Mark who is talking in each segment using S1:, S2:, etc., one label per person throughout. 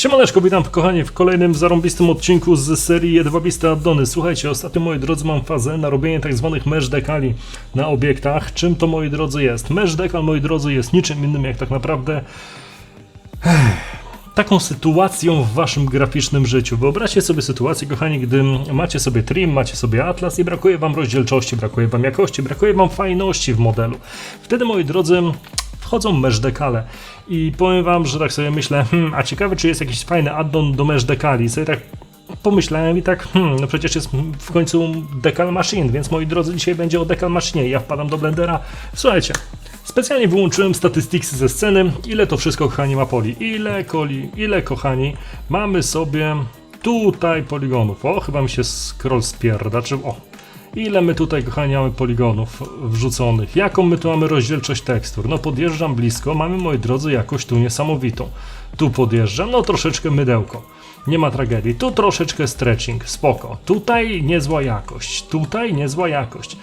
S1: Siemaneczko, witam kochani w kolejnym zarąbistym odcinku z serii Jedwabiste Addony. Słuchajcie, ostatnio moi drodzy mam fazę na robienie tak zwanych mesh na obiektach. Czym to moi drodzy jest? Mesh dekal moi drodzy jest niczym innym jak tak naprawdę taką sytuacją w waszym graficznym życiu. Wyobraźcie sobie sytuację, kochani, gdy macie sobie trim, macie sobie atlas i brakuje wam rozdzielczości, brakuje wam jakości, brakuje wam fajności w modelu. Wtedy, moi drodzy, wchodzą mesh dekale i powiem wam, że tak sobie myślę, hmm, a ciekawe, czy jest jakiś fajny addon do mesh dekali. I sobie tak pomyślałem i tak, hmm, no przecież jest w końcu Decal Machine, więc moi drodzy, dzisiaj będzie o Decal Machine. Ja wpadam do Blendera. Słuchajcie, specjalnie wyłączyłem statystyki ze sceny. Ile to wszystko, kochani, ma poli? Ile koli, ile, kochani, mamy sobie tutaj poligonów? O, chyba mi się scroll spierda, czy o, Ile my tutaj, kochani, mamy poligonów wrzuconych? Jaką my tu mamy rozdzielczość tekstur? No podjeżdżam blisko, mamy, moi drodzy, jakoś tu niesamowitą. Tu podjeżdżam, no troszeczkę mydełko. Nie ma tragedii. Tu troszeczkę stretching, spoko. Tutaj niezła jakość, tutaj niezła jakość.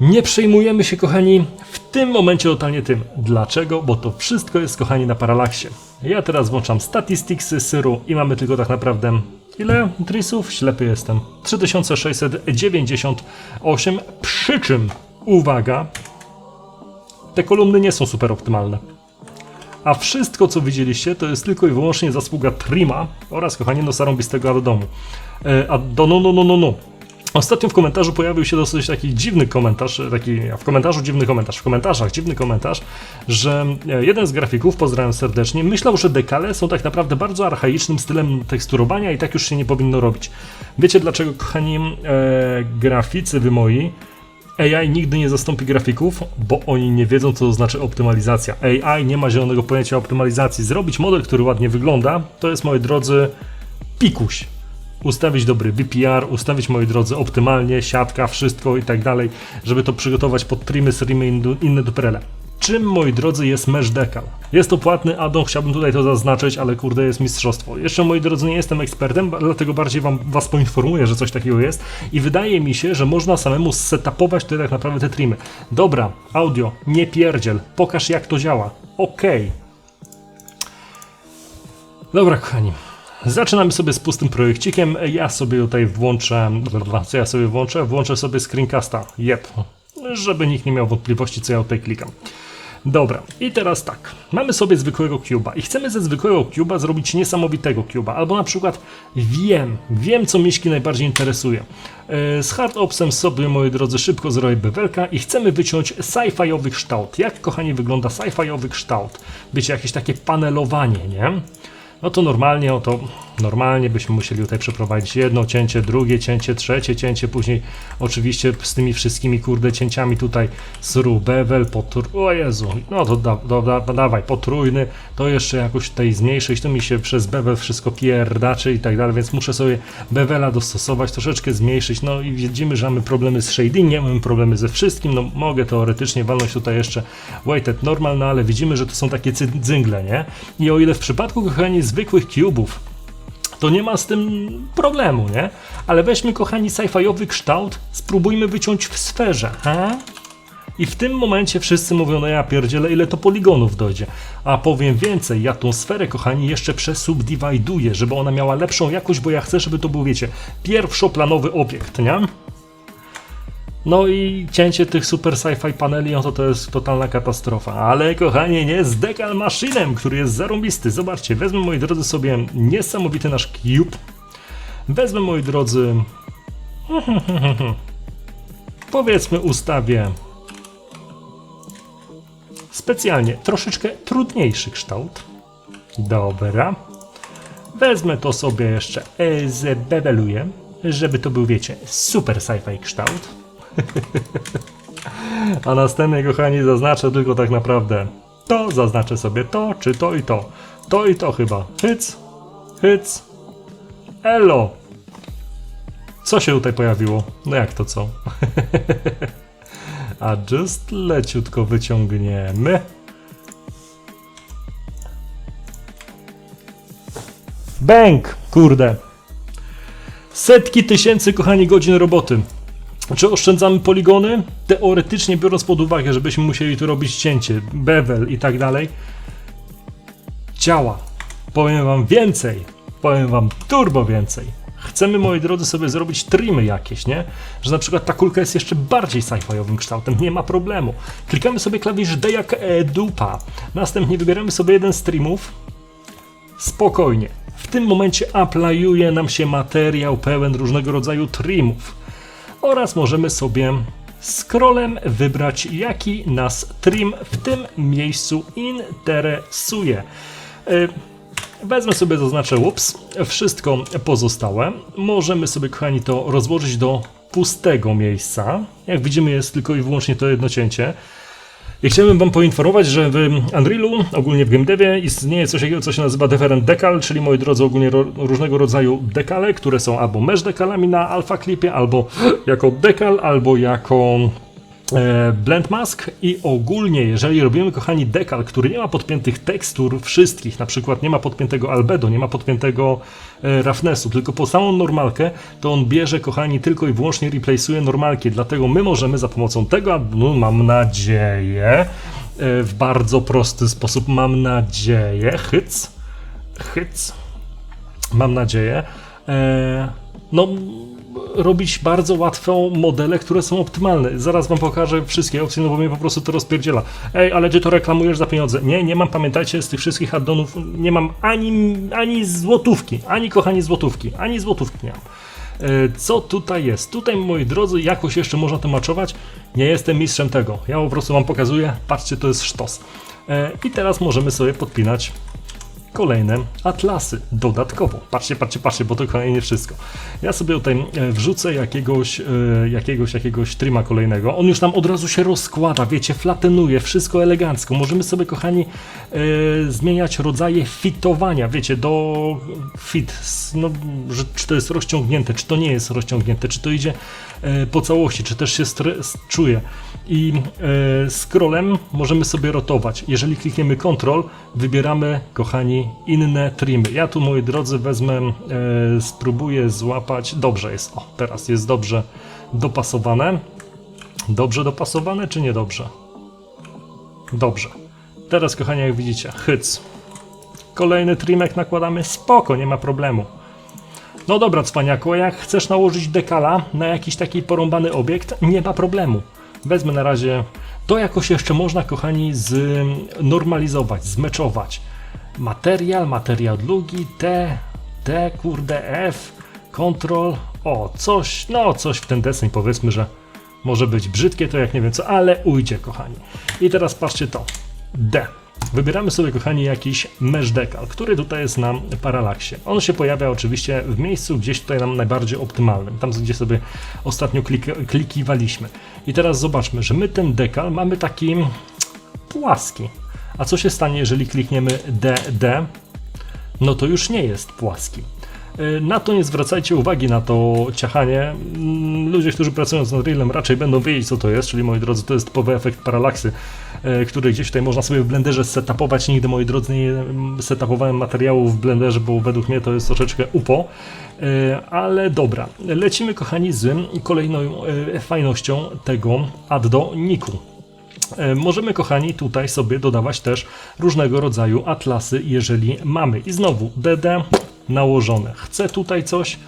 S1: Nie przejmujemy się, kochani, w tym momencie totalnie tym. Dlaczego? Bo to wszystko jest, kochani, na paralaksie. Ja teraz włączam statisticsy syru i mamy tylko tak naprawdę ile trisów? Ślepy jestem. 3698, przy czym, uwaga, te kolumny nie są super optymalne. A wszystko, co widzieliście, to jest tylko i wyłącznie zasługa Trima oraz, kochani, no zarąbistego addonu. E, addonu, no, no, no, no. Ostatnio w komentarzu pojawił się dosyć taki dziwny komentarz, taki w komentarzu dziwny komentarz, w komentarzach dziwny komentarz, że e, jeden z grafików, pozdrawiam serdecznie, myślał, że dekale są tak naprawdę bardzo archaicznym stylem teksturowania i tak już się nie powinno robić. Wiecie dlaczego, kochani e, graficy wy moi, AI nigdy nie zastąpi grafików, bo oni nie wiedzą, co to znaczy optymalizacja. AI nie ma zielonego pojęcia optymalizacji. Zrobić model, który ładnie wygląda, to jest, moi drodzy, pikuś ustawić dobry BPR, ustawić, moi drodzy, optymalnie, siatka, wszystko i tak dalej, żeby to przygotować pod trimy, streamy i inne duperele. Czym, moi drodzy, jest Mesh Decal? Jest to płatny addon, chciałbym tutaj to zaznaczyć, ale kurde, jest mistrzostwo. Jeszcze, moi drodzy, nie jestem ekspertem, dlatego bardziej wam, was poinformuję, że coś takiego jest i wydaje mi się, że można samemu setupować tutaj tak naprawdę te trimy. Dobra, audio, nie pierdziel, pokaż jak to działa. Okej. Okay. Dobra, kochani. Zaczynamy sobie z pustym projekcikiem. Ja sobie tutaj włączę. Co ja sobie włączę? Włączę sobie screencasta. Jep. Żeby nikt nie miał wątpliwości, co ja tutaj klikam. Dobra, i teraz tak. Mamy sobie zwykłego cuba i chcemy ze zwykłego cuba zrobić niesamowitego cuba. Albo na przykład wiem, wiem co miśki najbardziej interesuje. E, z hard opsem sobie, moi drodzy, szybko zrobię bevelka i chcemy wyciąć sci-fiowy kształt. Jak, kochani, wygląda sci-fiowy kształt? Wiecie, jakieś takie panelowanie, nie? No to normalnie, oto normalnie byśmy musieli tutaj przeprowadzić jedno cięcie, drugie cięcie, trzecie cięcie, później oczywiście z tymi wszystkimi kurde cięciami tutaj sru, bevel, potr... o Jezu, no to da, da, da, dawaj, potrójny, to jeszcze jakoś tutaj zmniejszyć, to mi się przez bevel wszystko pierdaczy i tak dalej, więc muszę sobie bevela dostosować, troszeczkę zmniejszyć, no i widzimy, że mamy problemy z shadingiem, mamy problemy ze wszystkim, no mogę teoretycznie walnąć tutaj jeszcze weighted normal, no ale widzimy, że to są takie dzyngle, nie? I o ile w przypadku, kochani, zwykłych cubów, to nie ma z tym problemu, nie? Ale weźmy, kochani, sci-fiowy kształt, spróbujmy wyciąć w sferze, he? I w tym momencie wszyscy mówią, no ja pierdzielę, ile to poligonów dojdzie. A powiem więcej, ja tą sferę, kochani, jeszcze przesubdividuję, żeby ona miała lepszą jakość, bo ja chcę, żeby to był, wiecie, pierwszoplanowy obiekt, nie? No i cięcie tych super sci-fi paneli, no to to jest totalna katastrofa. Ale kochanie, nie z Decal Machinem, który jest zarąbisty. Zobaczcie, wezmę moi drodzy sobie niesamowity nasz cube. Wezmę moi drodzy... Powiedzmy ustawię specjalnie troszeczkę trudniejszy kształt. Dobra. Wezmę to sobie jeszcze, zbebeluję, żeby to był, wiecie, super sci-fi kształt. A następnie, kochani, zaznaczę tylko tak naprawdę to, zaznaczę sobie to, czy to i to. To i to chyba. Hyc, hyc, elo. Co się tutaj pojawiło? No jak to co? A just leciutko wyciągniemy. Bęk! Kurde. Setki tysięcy, kochani, godzin roboty. Czy oszczędzamy poligony? Teoretycznie biorąc pod uwagę, żebyśmy musieli tu robić cięcie, bevel i tak dalej. Działa. Powiem wam więcej, powiem wam turbo więcej. Chcemy, moi drodzy, sobie zrobić trimy jakieś, nie? Że na przykład ta kulka jest jeszcze bardziej sci-fiowym kształtem, nie ma problemu. Klikamy sobie klawisz D jak e, dupa. Następnie wybieramy sobie jeden z trimów. Spokojnie. W tym momencie aplayuje nam się materiał pełen różnego rodzaju trimów. Oraz możemy sobie scrollem wybrać, jaki nas trim w tym miejscu interesuje. Y, Wezmę sobie, zaznaczę ups, wszystko pozostałe. Możemy sobie, kochani, to rozłożyć do pustego miejsca. Jak widzimy, jest tylko i wyłącznie to jedno cięcie. I chciałbym Wam poinformować, że w Unrealu, ogólnie w GameDevie, istnieje coś takiego, co się nazywa Different Decal, czyli moi drodzy, ogólnie ro, różnego rodzaju dekale, które są albo mesh dekalami na alpha clipie, albo jako dekal, albo jako blend mask i ogólnie, jeżeli robimy, kochani, dekal, który nie ma podpiętych tekstur wszystkich, na przykład nie ma podpiętego albedo, nie ma podpiętego e, roughnessu, tylko po samą normalkę, to on bierze, kochani, tylko i wyłącznie replace'uje normalki, dlatego my możemy za pomocą tego, no, mam nadzieję, e, w bardzo prosty sposób, mam nadzieję, hyc, hyc, mam nadzieję, e, no robić bardzo łatwo modele, które są optymalne. Zaraz wam pokażę wszystkie opcje, no bo mnie po prostu to rozpierdziela. Ej, ale ty to reklamujesz za pieniądze. Nie, nie mam, pamiętajcie, z tych wszystkich addonów nie mam ani, ani złotówki, ani kochani złotówki, ani złotówki nie mam. E, Co tutaj jest? Tutaj, moi drodzy, jakoś jeszcze można to maczować. Nie jestem mistrzem tego. Ja po prostu wam pokazuję. Patrzcie, to jest sztos. E, I teraz możemy sobie podpinać kolejne atlasy dodatkowo. Patrzcie, patrzcie, patrzcie, bo to kolejnie wszystko. Ja sobie tutaj e, wrzucę jakiegoś, e, jakiegoś, jakiegoś trima kolejnego. On już nam od razu się rozkłada, wiecie, flatenuje, wszystko elegancko. Możemy sobie, kochani, e, zmieniać rodzaje fitowania, wiecie, do fit, no, że, czy to jest rozciągnięte, czy to nie jest rozciągnięte, czy to idzie po całości, czy też się czuje. I e, scrollem możemy sobie rotować. Jeżeli klikniemy Ctrl, wybieramy, kochani, inne trimy. Ja tu, moi drodzy, wezmę, e, spróbuję złapać. Dobrze jest. O, teraz jest dobrze dopasowane. Dobrze dopasowane, czy niedobrze? Dobrze. Teraz, kochani, jak widzicie, hyc. Kolejny trimek nakładamy, spoko, nie ma problemu. No dobra, cwaniaku, jak chcesz nałożyć dekala na jakiś taki porąbany obiekt, nie ma problemu. Wezmę na razie, to jakoś jeszcze można, kochani, znormalizować, zmeczować. Materiał, materiał długi, T, T, kurde, F, Ctrl, o, coś, no coś w ten deseń powiedzmy, że może być brzydkie, to jak nie wiem co, ale ujdzie, kochani. I teraz patrzcie to, D. Wybieramy sobie, kochani, jakiś mesh decal, który tutaj jest na paralaksie. On się pojawia oczywiście w miejscu gdzieś tutaj nam najbardziej optymalnym, tam gdzie sobie ostatnio klik klikiwaliśmy. I teraz zobaczmy, że my ten decal mamy taki płaski. A co się stanie, jeżeli klikniemy DD? No to już nie jest płaski. Y, Na to nie zwracajcie uwagi, na to ciachanie. Mm, Ludzie, którzy pracują z Unrealem raczej będą wiedzieć co to jest, czyli moi drodzy, to jest typowy efekt paralaksy, który gdzieś tutaj można sobie w Blenderze setupować. Nigdy, moi drodzy, nie mm, setupowałem materiału w Blenderze, bo według mnie to jest troszeczkę upo. Y, Ale dobra, lecimy kochani z kolejną y, fajnością tego addoniku. E, Możemy, kochani, tutaj sobie dodawać też różnego rodzaju atlasy, jeżeli mamy. I znowu DD nałożone. Chcę tutaj coś,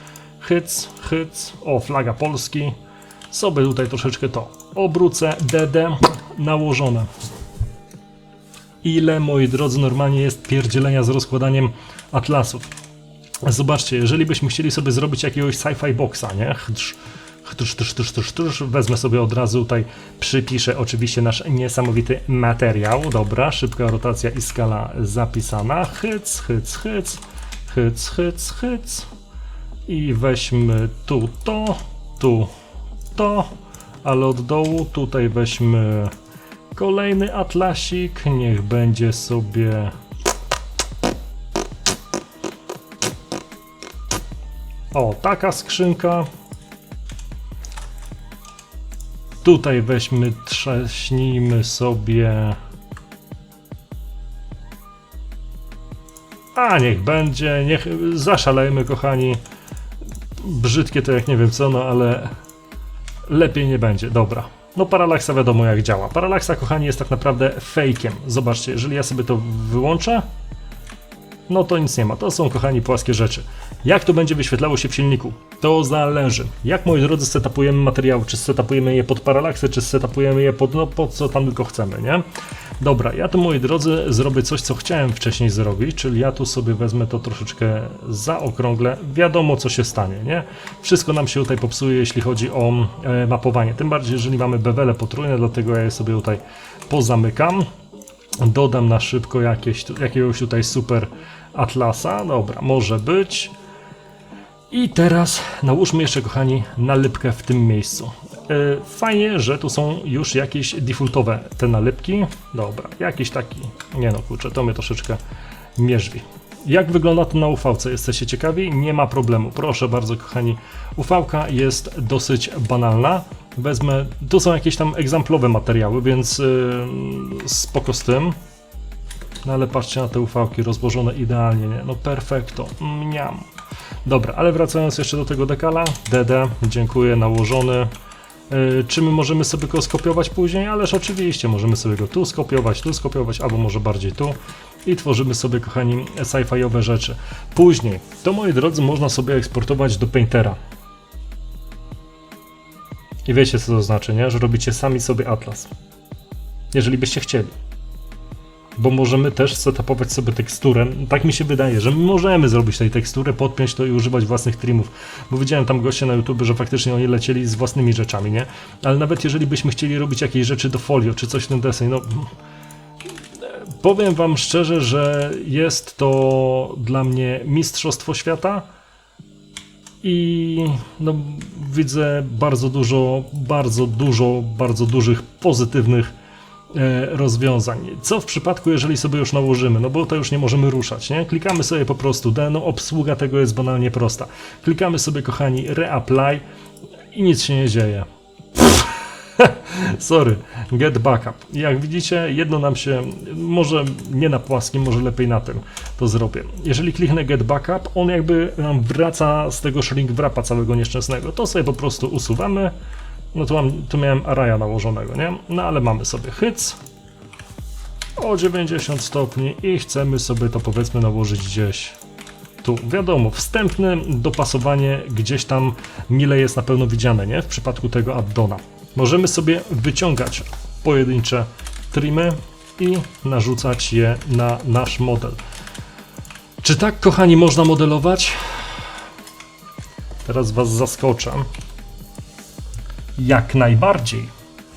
S1: hyc, hyc, o, flaga Polski. Sobie tutaj troszeczkę to obrócę, DD nałożone. Ile, moi drodzy, normalnie jest pierdzielenia z rozkładaniem atlasów. Zobaczcie, jeżeli byśmy chcieli sobie zrobić jakiegoś sci-fi boxa, nie? Chdrz, chdrz, chdrz, chdrz, chdrz. Wezmę sobie od razu tutaj, przypiszę oczywiście nasz niesamowity materiał. Dobra, szybka rotacja i skala zapisana. Hyc, hyc, hyc, hyc, hyc, hyc. I weźmy tu to, tu to, ale od dołu tutaj weźmy kolejny atlasik. Niech będzie sobie O, taka skrzynka. Tutaj weźmy, trzaśnijmy sobie. A niech będzie, niech zaszalejmy, kochani. Brzydkie to jak nie wiem co, no ale lepiej nie będzie. Dobra. No paralaksa wiadomo jak działa. Paralaksa, kochani, jest tak naprawdę fejkiem. Zobaczcie, jeżeli ja sobie to wyłączę, no to nic nie ma. To są, kochani, płaskie rzeczy. Jak to będzie wyświetlało się w silniku? To zależy. Jak, moi drodzy, setupujemy materiały? Czy setupujemy je pod paralaksy, czy setupujemy je pod, no, pod co tam tylko chcemy, nie? Dobra, ja tu, moi drodzy, zrobię coś, co chciałem wcześniej zrobić, czyli ja tu sobie wezmę to troszeczkę zaokrąglę. Wiadomo, co się stanie, nie? Wszystko nam się tutaj popsuje, jeśli chodzi o e, mapowanie. Tym bardziej, jeżeli mamy bewele potrójne, dlatego ja je sobie tutaj pozamykam. Dodam na szybko jakieś, jakiegoś tutaj super atlasa. Dobra, może być. I teraz nałóżmy jeszcze, kochani, nalepkę w tym miejscu. E, Fajnie, że tu są już jakieś defaultowe te nalepki. Dobra, jakiś taki. Nie no, kurczę, to mnie troszeczkę mierzwi. Jak wygląda to na UV-ce? Jesteście ciekawi? Nie ma problemu. Proszę bardzo, kochani. UV-ka jest dosyć banalna. Wezmę. Tu są jakieś tam egzamplowe materiały, więc yy, spoko z tym. No ale patrzcie na te UV-ki rozłożone idealnie, nie? No perfekto. Mniam. Dobra, ale wracając jeszcze do tego dekala, DD, dziękuję, nałożony. Yy, czy my możemy sobie go skopiować później? Ależ oczywiście, możemy sobie go tu skopiować, tu skopiować, albo może bardziej tu. I tworzymy sobie, kochani, sci-fiowe rzeczy. Później, to moi drodzy, można sobie eksportować do Paintera. I wiecie, co to znaczy, nie? Że robicie sami sobie atlas. Jeżeli byście chcieli bo możemy też setupować sobie teksturę. Tak mi się wydaje, że my możemy zrobić tej teksturę, podpiąć to i używać własnych trimów. Bo widziałem tam goście na YouTube, że faktycznie oni lecieli z własnymi rzeczami, nie? Ale nawet jeżeli byśmy chcieli robić jakieś rzeczy do folio, czy coś w ten deseń, no... Powiem wam szczerze, że jest to dla mnie mistrzostwo świata i no, widzę bardzo dużo, bardzo dużo, bardzo dużych pozytywnych rozwiązań. Co w przypadku, jeżeli sobie już nałożymy, no bo to już nie możemy ruszać, nie? Klikamy sobie po prostu D, no obsługa tego jest banalnie prosta. Klikamy sobie, kochani, reapply i nic się nie dzieje. Sorry, get backup. Jak widzicie, jedno nam się, może nie na płaskim, może lepiej na tym to zrobię. Jeżeli kliknę get backup, on jakby nam wraca z tego shrink wrapa całego nieszczęsnego. To sobie po prostu usuwamy. No tu, mam, tu miałem araya nałożonego, nie? No ale mamy sobie hyc o 90 stopni i chcemy sobie to powiedzmy nałożyć gdzieś tu. Wiadomo, wstępne dopasowanie gdzieś tam mile jest na pewno widziane, nie? W przypadku tego addona. Możemy sobie wyciągać pojedyncze trimy i narzucać je na nasz model. Czy tak, kochani, można modelować? Teraz Was zaskoczę. Jak najbardziej.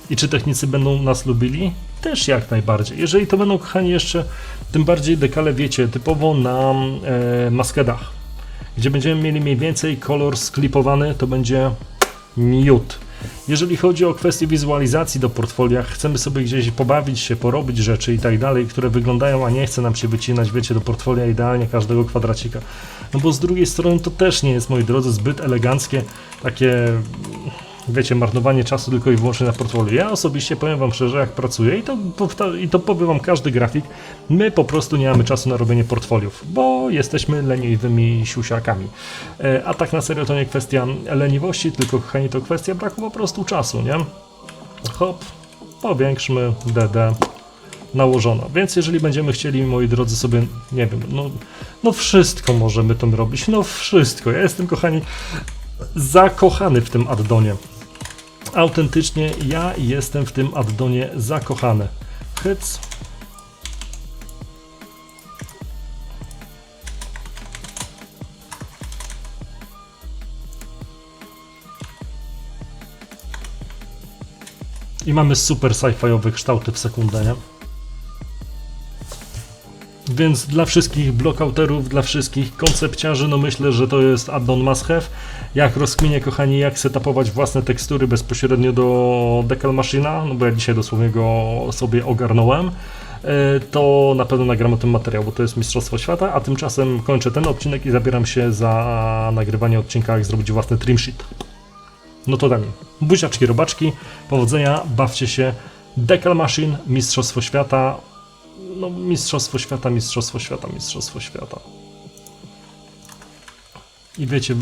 S1: I czy technicy będą nas lubili? Też jak najbardziej. Jeżeli to będą, kochani, jeszcze tym bardziej dekale, wiecie, typowo na e, maskedach, gdzie będziemy mieli mniej więcej kolor sklipowany, to będzie miód. Jeżeli chodzi o kwestie wizualizacji do portfolia, chcemy sobie gdzieś pobawić się, porobić rzeczy i tak dalej, które wyglądają, a nie chce nam się wycinać, wiecie, do portfolia idealnie każdego kwadracika. No bo z drugiej strony to też nie jest, moi drodzy, zbyt eleganckie, takie wiecie, marnowanie czasu tylko i wyłącznie na portfolio. Ja osobiście powiem Wam szczerze, jak pracuję i to, i to Wam każdy grafik, my po prostu nie mamy czasu na robienie portfoliów, bo jesteśmy leniwymi siusiakami. E, A tak na serio to nie kwestia leniwości, tylko kochani, to kwestia braku po prostu czasu, nie? Hop, powiększmy DD nałożono. Więc jeżeli będziemy chcieli, moi drodzy, sobie, nie wiem, no, no wszystko możemy tym robić, no wszystko. Ja jestem, kochani, zakochany w tym addonie. Autentycznie ja jestem w tym addonie zakochany. Hyc. I mamy super sci-fiowe kształty w sekundę, nie? Więc dla wszystkich blockouterów, dla wszystkich koncepciarzy, no myślę, że to jest addon must have. Jak rozkminię, kochani, jak setupować własne tekstury bezpośrednio do Decal Machina, no bo ja dzisiaj dosłownie go sobie ogarnąłem, e, to na pewno nagram o tym materiał, bo to jest Mistrzostwo Świata, a tymczasem kończę ten odcinek i zabieram się za nagrywanie odcinka, jak zrobić własny trim sheet. No to tam. Buziaczki, robaczki, powodzenia, bawcie się. Decal Machine, Mistrzostwo Świata, no, Mistrzostwo Świata, Mistrzostwo Świata, Mistrzostwo Świata. I wiecie,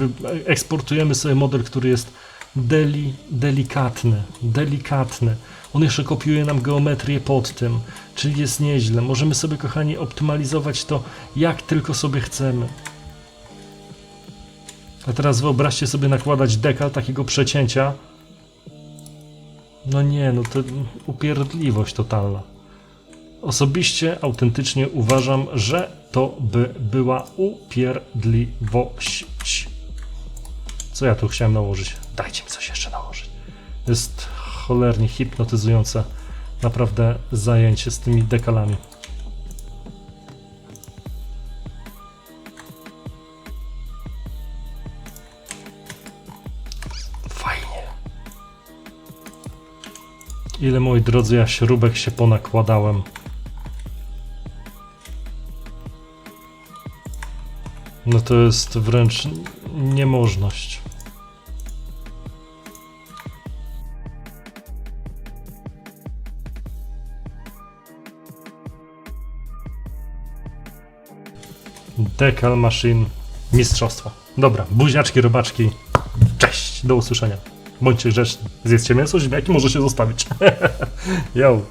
S1: eksportujemy sobie model, który jest deli, delikatny, delikatny. On jeszcze kopiuje nam geometrię pod tym, czyli jest nieźle. Możemy sobie, kochani, optymalizować to jak tylko sobie chcemy. A teraz wyobraźcie sobie nakładać dekal takiego przecięcia. No nie, no to upierdliwość totalna. Osobiście, autentycznie uważam, że to by była upierdliwość. Co ja tu chciałem nałożyć? Dajcie mi coś jeszcze nałożyć. Jest cholernie hipnotyzujące naprawdę zajęcie z tymi dekalami. Fajnie. Ile moi drodzy ja śrubek się ponakładałem. No to jest wręcz niemożność. Dekal Machine Mistrzostwo. Dobra, buziaczki, robaczki. Cześć, do usłyszenia. Bądźcie grzeczni. Zjedzcie mięso, ziemniaki może się zostawić. Yo.